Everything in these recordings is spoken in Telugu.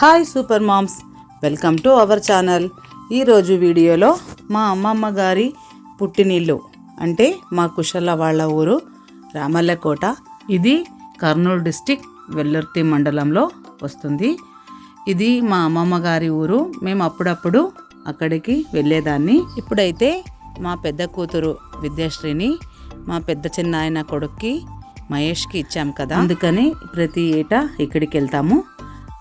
Hi super moms welcome to our channel. ఈరోజు వీడియోలో మా అమ్మమ్మ గారి పుట్టినిల్లు అంటే మా కుశల వాళ్ళ ఊరు రామల్లకోట. ఇది కర్నూలు డిస్టిక్ వెల్లుర్తి మండలంలో వస్తుంది. ఇది మా అమ్మమ్మ గారి ఊరు. మేము అప్పుడప్పుడు అక్కడికి వెళ్ళేదాన్ని. ఇప్పుడైతే మా పెద్ద కూతురు విద్యాశ్రీని మా పెద్ద చిన్నాయన కొడుక్కి మహేష్కి ఇచ్చాం కదా. అందుకని ప్రతి ఏటా ఇక్కడికి వెళ్తాము.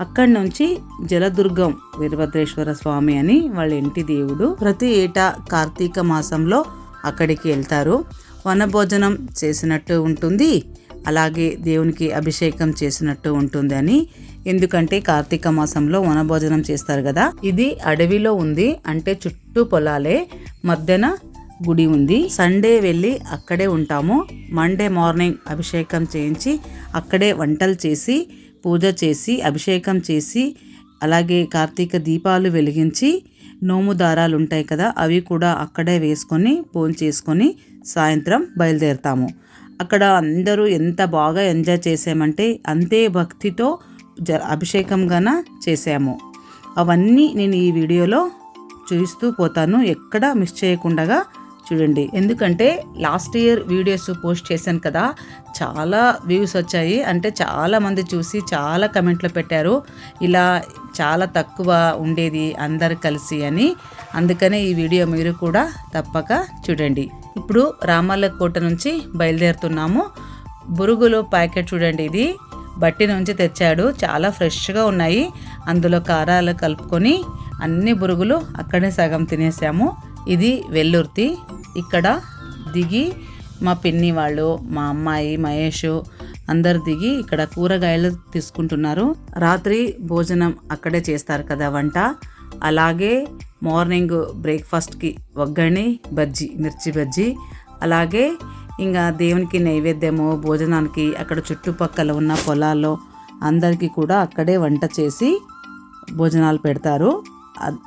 అక్కడి నుంచి జలదుర్గం వీరభద్రేశ్వర స్వామి అని వాళ్ళ ఇంటి దేవుడు ప్రతి ఏటా కార్తీక మాసంలో అక్కడికి వెళ్తారు. వనభోజనం చేసినట్టు ఉంటుంది. అలాగే దేవునికి అభిషేకం చేసినట్టు ఉంటుంది అని. ఎందుకంటే కార్తీక మాసంలో వనభోజనం చేస్తారు కదా. ఇది అడవిలో ఉంది. అంటే చుట్టూ పొలాలే. మధ్యన గుడి ఉంది. సండే వెళ్ళి అక్కడే ఉంటాము. మండే మార్నింగ్ అభిషేకం చేయించి అక్కడే వంటలు చేసి పూజ చేసి అభిషేకం చేసి అలాగే కార్తీక దీపాలు వెలిగించి నోము దారాలు ఉంటాయి కదా అవి కూడా అక్కడే వేసుకొని ఫోన్ చేసుకొని సాయంత్రం బయలుదేరుతాము. అక్కడ అందరూ ఎంత బాగా ఎంజాయ్ చేసామంటే అంతే భక్తితో జ అభిషేకంగాన చేసాము. అవన్నీ నేను ఈ వీడియోలో చూపిస్తూ పోతాను. ఎక్కడ మిస్ చేయకుండా చూడండి. ఎందుకంటే లాస్ట్ ఇయర్ వీడియోస్ పోస్ట్ చేశాను కదా చాలా వ్యూస్ వచ్చాయి. అంటే చాలామంది చూసి చాలా కమెంట్లు పెట్టారు. ఇలా చాలా తక్కువ ఉండేది అందరు కలిసి అని. అందుకనే ఈ వీడియో మీరు కూడా తప్పక చూడండి. ఇప్పుడు రామల్లకోట నుంచి బయలుదేరుతున్నాము. బురుగులు ప్యాకెట్ చూడండి ఇది. బట్టి నుంచి తెచ్చాడు. చాలా ఫ్రెష్గా ఉన్నాయి. అందులో కారాలు కలుపుకొని అన్ని బురుగులు అక్కడే సగం తినేసాము. ఇది వెల్లుర్తి. ఇక్కడ దిగి మా పిన్ని వాళ్ళు మా అమ్మాయి మహేష్ అందరు దిగి ఇక్కడ కూరగాయలు తీసుకుంటున్నారు. రాత్రి భోజనం అక్కడే చేస్తారు కదా వంట. అలాగే మార్నింగ్ బ్రేక్ఫాస్ట్కి ఒగ్గని బజ్జీ మిర్చి బజ్జీ. అలాగే ఇంకా దేవునికి నైవేద్యము భోజనానికి అక్కడ చుట్టుపక్కల ఉన్న పొలాల్లో అందరికీ కూడా అక్కడే వంట చేసి భోజనాలు పెడతారు.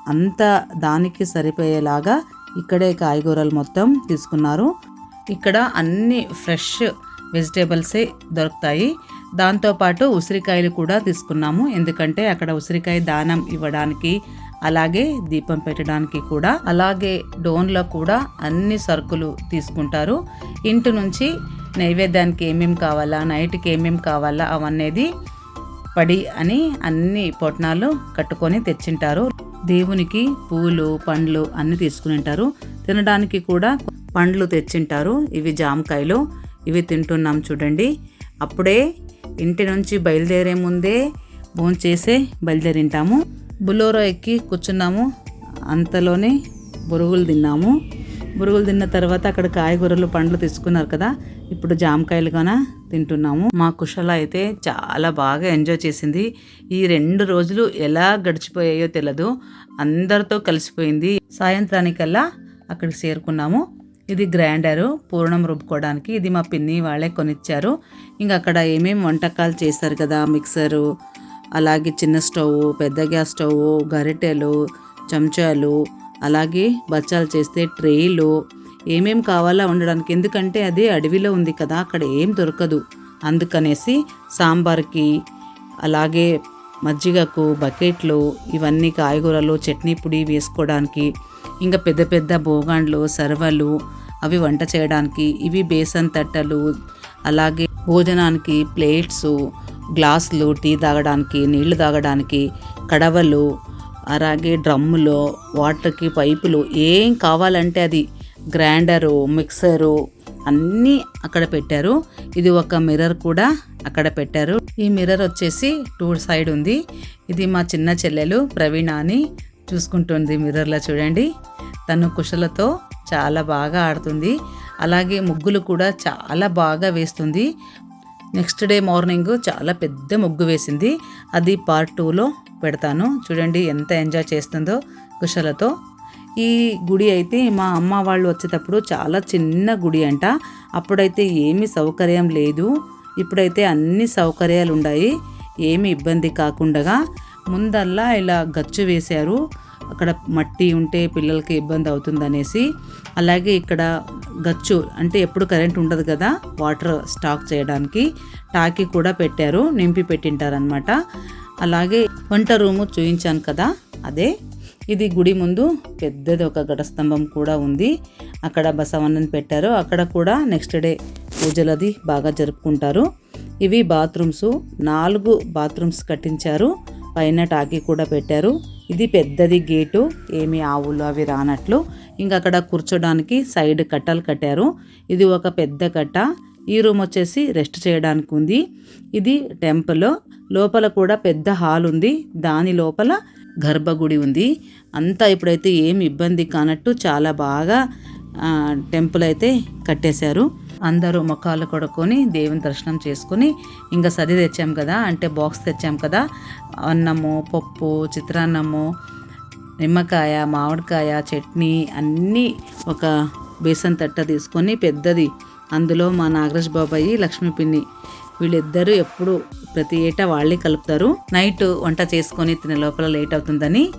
అంత దానికి సరిపోయేలాగా ఇక్కడే కాయగూరలు మొత్తం తీసుకున్నారు. ఇక్కడ అన్ని ఫ్రెష్ వెజిటేబుల్సే దొరుకుతాయి. దాంతోపాటు ఉసిరికాయలు కూడా తీసుకున్నాము. ఎందుకంటే అక్కడ ఉసిరికాయ దానం ఇవ్వడానికి అలాగే దీపం పెట్టడానికి కూడా అలాగే డోన్లో కూడా అన్ని సరుకులు తీసుకుంటారు. ఇంటి నుంచి నైవేద్యానికి ఏమేమి కావాలా నైట్కి ఏమేమి కావాలా అవన్నీ పడి అని అన్ని పొట్నాలు కట్టుకొని తెచ్చింటారు. దేవునికి పూలు పండ్లు అన్ని తీసుకుని ఉంటారు తినడానికి కూడా పండ్లు తెచ్చింటారు. ఇవి జామకాయలు. ఇవి తింటున్నాం చూడండి. అప్పుడే ఇంటి నుంచి బయలుదేరే ముందే భోంచేసే బయలుదేరింటాము. బులోరో ఎక్కి కూర్చున్నాము. అంతలోనే బురుగులు తిన్నాము. బురుగులు తిన్న తర్వాత అక్కడ కాయగూరలు పండ్లు తీసుకున్నారు కదా. ఇప్పుడు జామకాయలు కన తింటున్నాము. మా కుషల అయితే చాలా బాగా ఎంజాయ్ చేసింది. ఈ రెండు రోజులు ఎలా గడిచిపోయాయో తెలియదు అందరితో కలిసిపోయింది. సాయంత్రానికల్లా అక్కడికి చేరుకున్నాము. ఇది గ్రైండరు పూర్ణం రుబ్బుకోవడానికి. ఇది మా పిన్ని వాళ్ళే కొనిచ్చారు. ఇంకా అక్కడ ఏమేమి వంటకాలు చేస్తారు కదా మిక్సరు అలాగే చిన్న స్టవ్ పెద్ద గ్యాస్ స్టవ్ గరిటెలు చెంచాలు అలాగే బచ్చాలు చేస్తే ట్రేలు ఏమేం కావాలా ఉండడానికి. ఎందుకంటే అది అడవిలో ఉంది కదా అక్కడ ఏం దొరకదు. అందుకనేసి సాంబార్కి అలాగే మజ్జిగకు బకెట్లు ఇవన్నీ కాయగూరలు చట్నీ పొడి వేసుకోవడానికి ఇంకా పెద్ద పెద్ద బోగాండ్లు సర్వలు అవి వంట చేయడానికి ఇవి బేసన్ తట్టలు అలాగే భోజనానికి ప్లేట్స్ గ్లాసులు టీ తాగడానికి నీళ్ళు తాగడానికి కడవలు అలాగే డ్రమ్ములు వాటర్కి పైపులు ఏం కావాలంటే అది గ్రైండరు మిక్సరు అన్నీ అక్కడ పెట్టారు. ఇది ఒక మిర్రర్ కూడా అక్కడ పెట్టారు. ఈ మిర్రర్ వచ్చేసి టూ సైడ్ ఉంది. ఇది మా చిన్న చెల్లెలు ప్రవీణ అని చూసుకుంటుంది మిర్రర్లో చూడండి. తను కుషలతో చాలా బాగా ఆడుతుంది. అలాగే ముగ్గులు కూడా చాలా బాగా వేస్తుంది. నెక్స్ట్ డే మార్నింగ్ చాలా పెద్ద ముగ్గు వేసింది. అది పార్ట్ టూలో పెడతాను. చూడండి ఎంత ఎంజాయ్ చేస్తుందో కుషలతో ఈ గుడి అయితే మా అమ్మ వాళ్ళు వచ్చేటప్పుడు చాలా చిన్న గుడి అంట. అప్పుడైతే ఏమీ సౌకర్యం లేదు. ఇప్పుడైతే అన్ని సౌకర్యాలు ఉన్నాయి ఏమి ఇబ్బంది కాకుండా ముందల్లా ఇలా గచ్చు వేశారు. అక్కడ మట్టి ఉంటే పిల్లలకి ఇబ్బంది అవుతుందనేసి. అలాగే ఇక్కడ గచ్చు అంటే ఎప్పుడు కరెంట్ ఉండదు కదా వాటర్ స్టాక్ చేయడానికి టాకీ కూడా పెట్టారు నింపి పెట్టింటారనమాట అలాగే వంట రూము చూయించాను కదా అదే. ఇది గుడి ముందు పెద్దది ఒక ఘటస్తంభం కూడా ఉంది. అక్కడ బసవన్నని పెట్టారు. అక్కడ కూడా నెక్స్ట్ డే పూజలది బాగా జరుపుకుంటారు. ఇవి బాత్రూమ్స్. నాలుగు బాత్రూమ్స్ కట్టించారు. పైన టాకీ కూడా పెట్టారు. ఇది పెద్దది గేటు. ఏమి ఆవులు అవి రానట్లు. ఇంకా అక్కడ కూర్చోడానికి సైడ్ కట్టలు కట్టారు. ఇది ఒక పెద్ద కట్ట. ఈ రూమ్ వచ్చేసి రెస్ట్ చేయడానికి ఉంది. ఇది టెంపుల్ లోపల కూడా పెద్ద హాల్ ఉంది. దాని లోపల గర్భగుడి ఉంది. అంతా ఇప్పుడైతే ఏం ఇబ్బంది కానట్టు చాలా బాగా టెంపుల్ అయితే కట్టేశారు. అందరూ ముఖాలు కొడుకొని దేవుని దర్శనం చేసుకుని ఇంకా సది తెచ్చాం కదా అంటే బాక్స్ తెచ్చాం కదా. అన్నము పప్పు చిత్రాన్నము నిమ్మకాయ మామిడికాయ చట్నీ అన్నీ ఒక బేసన్ తట్ట తీసుకొని పెద్దది అందులో మా నాగరాజ్ బాబాయి లక్ష్మీ పిన్ని వీళ్ళిద్దరూ ఎప్పుడు ప్రతి ఏటా వాళ్ళే కలుపుతారు. నైట్ వంట చేసుకొని తినే లోపల లేట్ అవుతుందని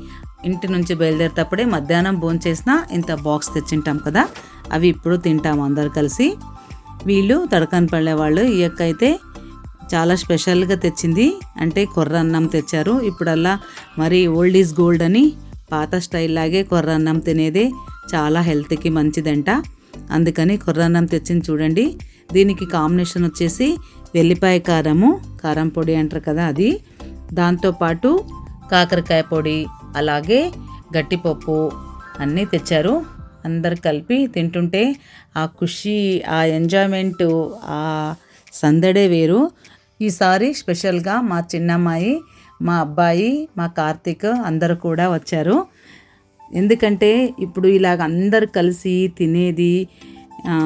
ఇంటి నుంచి బయలుదేరేటప్పుడే మధ్యాహ్నం భోంచేసినా ఇంత బాక్స్ తెచ్చింటాం కదా అవి ఇప్పుడు తింటాం అందరు కలిసి. వీళ్ళు తడకనపల్లె వాళ్ళు. ఈ యొక్క అయితే చాలా స్పెషల్గా తెచ్చింది. అంటే కొర్ర అన్నం తెచ్చారు. ఇప్పుడల్లా మరి ఓల్డ్ ఈజ్ గోల్డ్ అని పాత స్టైల్ లాగే కొర్ర అన్నం తినేదే చాలా హెల్త్కి మంచిదంట. అందుకని కొర్రన్నం తెచ్చింది చూడండి. దీనికి కాంబినేషన్ వచ్చేసి వెల్లిపాయ కారము కారం పొడి అంటారు కదా అది. దాంతోపాటు కాకరకాయ పొడి అలాగే గట్టిపప్పు అన్నీ తెచ్చారు. అందరు కలిపి తింటుంటే ఆ ఖుషి ఆ ఎంజాయ్మెంట్ ఆ సందడే వేరు. ఈసారి స్పెషల్గా మా చిన్నమ్మాయి మా అబ్బాయి మా కార్తీక్ అందరూ కూడా వచ్చారు. ఎందుకంటే ఇప్పుడు ఇలాగ అందరు కలిసి తినేది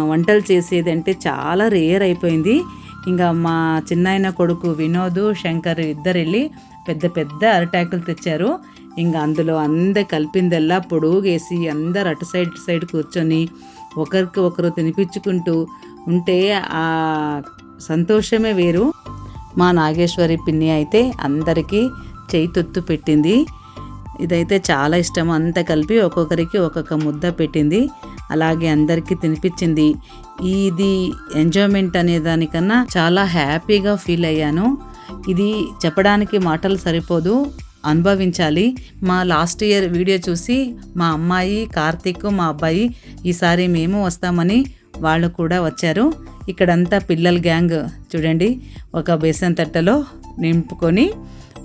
వంటలు చేసేది అంటే చాలా రేర్ అయిపోయింది. ఇంకా మా చిన్నాయన కొడుకు వినోద్ శంకర్ ఇద్దరు వెళ్ళి పెద్ద పెద్ద అరిటాకులు తెచ్చారు. ఇంకా అందులో అందరు కలిపిందల్లా పొడుగేసి అందరు అటు సైడ్ ఇటు సైడ్ కూర్చొని ఒకరికి ఒకరు తినిపించుకుంటూ ఉంటే ఆ సంతోషమే వేరు. మా నాగేశ్వరి పిన్ని అయితే అందరికీ చేయి తొత్తు పెట్టింది. ఇదైతే చాలా ఇష్టం అంతా కలిపి ఒక్కొక్కరికి ఒక్కొక్క ముద్ద పెట్టింది. అలాగే అందరికీ తినిపించింది. ఇది ఎంజాయ్మెంట్ అనే దానికన్నా చాలా హ్యాపీగా ఫీల్ అయ్యాను. ఇది చెప్పడానికి మాటలు సరిపోదు. అనుభవించాలి. మా లాస్ట్ ఇయర్ వీడియో చూసి మా అమ్మాయి కార్తీక్ మా అబ్బాయి ఈసారి మేము వస్తామని వాళ్ళు కూడా వచ్చారు. ఇక్కడంతా పిల్లల గ్యాంగ్. చూడండి ఒక బేసన్ తట్టలో నింపుకొని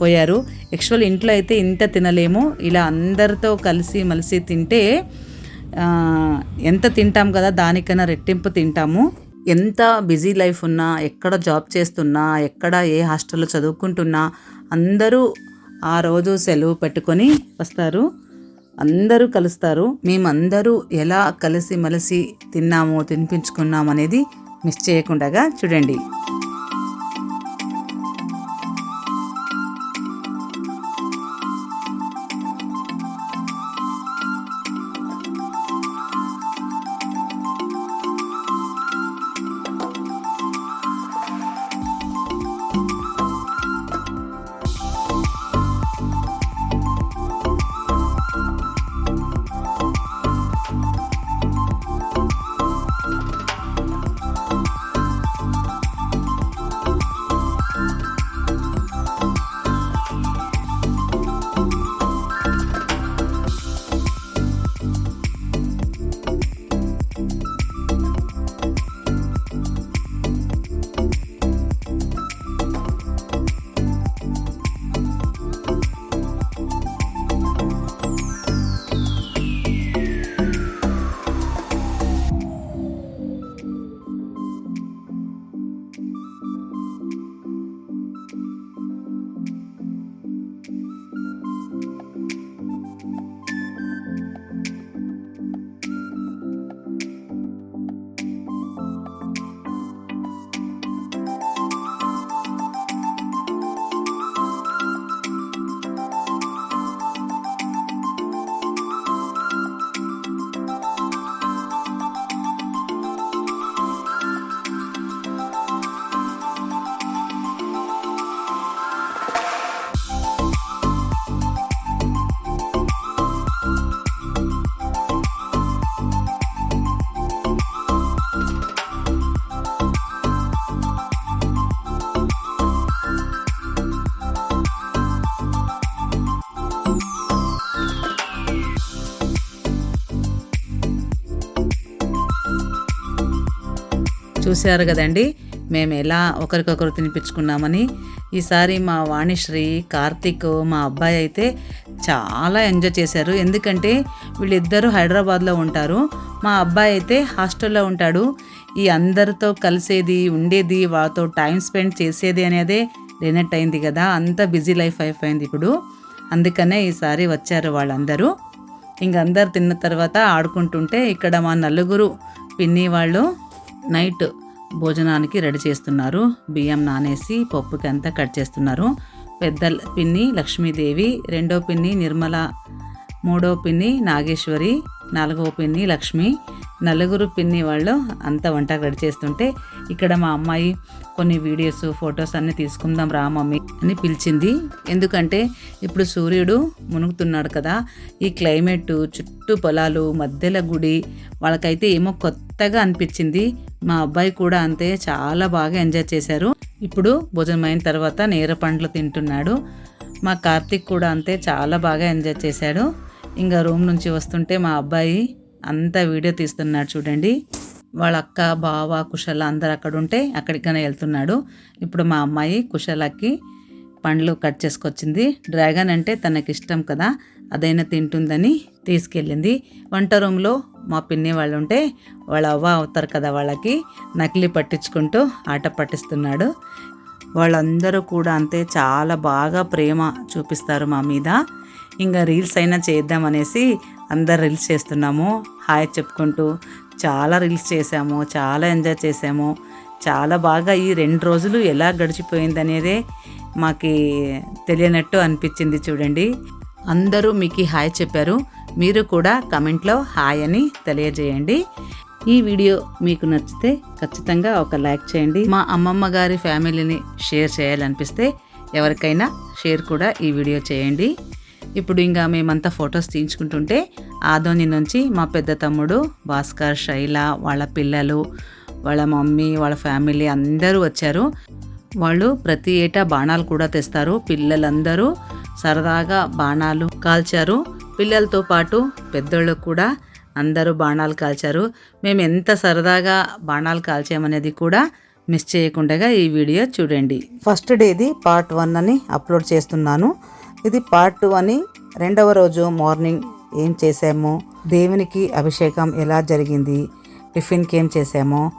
పోయారు. యాక్చువల్ ఇంట్లో అయితే ఇంత తినలేము. ఇలా అందరితో కలిసి మలిసి తింటే ఎంత తింటాం కదా దానికన్నా రెట్టింపు తింటాము. ఎంత బిజీ లైఫ్ ఉన్నా ఎక్కడ జాబ్ చేస్తున్నా ఎక్కడ ఏ హాస్టల్లో చదువుకుంటున్నా అందరూ ఆ రోజు సెలవు పెట్టుకొని వస్తారు. అందరూ కలుస్తారు. మేమందరూ ఎలా కలిసి మలిసి తిన్నాము తినిపించుకున్నాం అనేది మిస్ చేయకుండా చూడండి. చూశారు కదండి. మేము ఎలా ఒకరికొకరు తినిపించుకున్నామని. ఈసారి మా వాణిశ్రీ కార్తీక్ మా అబ్బాయి అయితే చాలా ఎంజాయ్ చేశారు. ఎందుకంటే వీళ్ళిద్దరూ హైదరాబాద్లో ఉంటారు. మా అబ్బాయి అయితే హాస్టల్లో ఉంటాడు. ఈ అందరితో కలిసేది ఉండేది వాళ్ళతో టైం స్పెండ్ చేసేది అనేదే లేనట్టయింది కదా. అంత బిజీ లైఫ్ అయిపోయింది ఇప్పుడు. అందుకనే ఈసారి వచ్చారు వాళ్ళందరూ. ఇంక అందరు తిన్న తర్వాత ఆడుకుంటుంటే ఇక్కడ మా నలుగురు పిన్ని వాళ్ళు నైట్ భోజనానికి రెడీ చేస్తున్నారు. బియ్యం నానేసి పప్పుకి అంతా కట్ చేస్తున్నారు. పెద్ద పిన్ని లక్ష్మీదేవి రెండో పిన్ని నిర్మల మూడో పిన్ని నాగేశ్వరి నాలుగో పిన్ని లక్ష్మి నలుగురు పిన్ని వాళ్ళు అంతా వంట రెడీ చేస్తుంటే ఇక్కడ మా అమ్మాయి కొన్ని వీడియోస్ ఫొటోస్ అన్నీ తీసుకుందాం రా మమ్మీ అని పిలిచింది. ఎందుకంటే ఇప్పుడు సూర్యుడు మునుగుతున్నాడు కదా ఈ క్లైమేట్ చుట్టూ పొలాలు మధ్యలో గుడి వాళ్ళకైతే ఏమో కొత్తగా అనిపించింది. మా అబ్బాయి కూడా అంతే చాలా బాగా ఎంజాయ్ చేశారు. ఇప్పుడు భోజనం అయిన తర్వాత నేర పండ్లు తింటున్నాడు. మా కార్తీక్ కూడా అంతే చాలా బాగా ఎంజాయ్ చేశాడు. ఇంకా రూమ్ నుంచి వస్తుంటే మా అబ్బాయి అంతా వీడియో తీస్తున్నాడు చూడండి. వాళ్ళ అక్క బావ కుశల అందరు అక్కడ ఉంటే అక్కడికనే వెళ్తున్నాడు. ఇప్పుడు మా అమ్మాయి కుశలకి పండ్లు కట్ చేసుకొచ్చింది. డ్రాగన్ అంటే తనకి ఇష్టం కదా అదైనా తింటుందని తీసుకెళ్ళింది. వంట రూమ్లో మా పిన్ని వాళ్ళు ఉంటే వాళ్ళ అవ్వ అవుతారు కదా వాళ్ళకి నకిలీ పట్టించుకుంటూ ఆట పట్టిస్తున్నాడు. వాళ్ళందరూ కూడా అంతే చాలా బాగా ప్రేమ చూపిస్తారు మా మీద. ఇంకా రీల్స్ అయినా చేద్దామనేసి అందరు రీల్స్ చేస్తున్నాము. హాయ్ చెప్పుకుంటూ చాలా రీల్స్ చేసాము చాలా ఎంజాయ్ చేసాము చాలా బాగా ఈ రెండు రోజులు ఎలా గడిచిపోయింది అనేదే తెలియనట్టు అనిపించింది చూడండి. అందరూ మీకు హాయ్ చెప్పారు. మీరు కూడా కమెంట్లో హాయ్ అని తెలియజేయండి. ఈ వీడియో మీకు నచ్చితే ఖచ్చితంగా ఒక లైక్ చేయండి. మా అమ్మమ్మ గారి ఫ్యామిలీని షేర్ చేయాలనిపిస్తే ఎవరికైనా షేర్ కూడా ఈ వీడియో చేయండి. ఇప్పుడు ఇంకా మేమంతా ఫొటోస్ తీయించుకుంటుంటే ఆదోని నుంచి మా పెద్ద తమ్ముడు భాస్కర్ శైల వాళ్ళ పిల్లలు వాళ్ళ మమ్మీ వాళ్ళ ఫ్యామిలీ అందరూ వచ్చారు. వాళ్ళు ప్రతి ఏటా బాణాలు కూడా తెస్తారు. పిల్లలందరూ సరదాగా బాణాలు కాల్చారు. పిల్లలతో పాటు పెద్దోళ్ళకు కూడా అందరూ బాణాలు కాల్చారు. మేము ఎంత సరదాగా బాణాలు కాల్చామనేది కూడా మిస్ చేయకుండా ఈ వీడియో చూడండి. ఫస్ట్ డేది పార్ట్ వన్ అని అప్లోడ్ చేస్తున్నాను. ఇది పార్ట్ టూ అని రెండవ రోజు మార్నింగ్ ఏం చేసాము దేవునికి అభిషేకం ఎలా జరిగింది? టిఫిన్కి ఏం చేసాము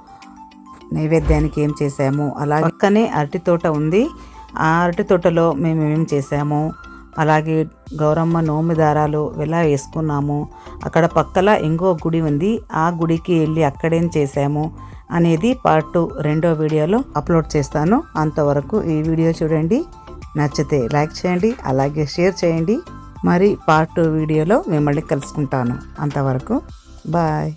నైవేద్యానికి ఏం చేసాము అలా పక్కనే అరటి తోట ఉంది. ఆ అరటి తోటలో మేము ఏం చేసాము అలాగే గౌరమ్మ నోమి దారాలు ఎలా వేసుకున్నాము? అక్కడ పక్కల ఇంకో గుడి ఉంది. ఆ గుడికి వెళ్ళి అక్కడేం చేసాము అనేది పార్ట్ టూ రెండో వీడియోలో అప్లోడ్ చేస్తాను. అంతవరకు ఈ వీడియో చూడండి. నచ్చితే లైక్ చేయండి అలాగే షేర్ చేయండి. మరి పార్ట్ టూ వీడియోలో మిమ్మల్ని కలుసుకుంటాను. అంతవరకు బాయ్.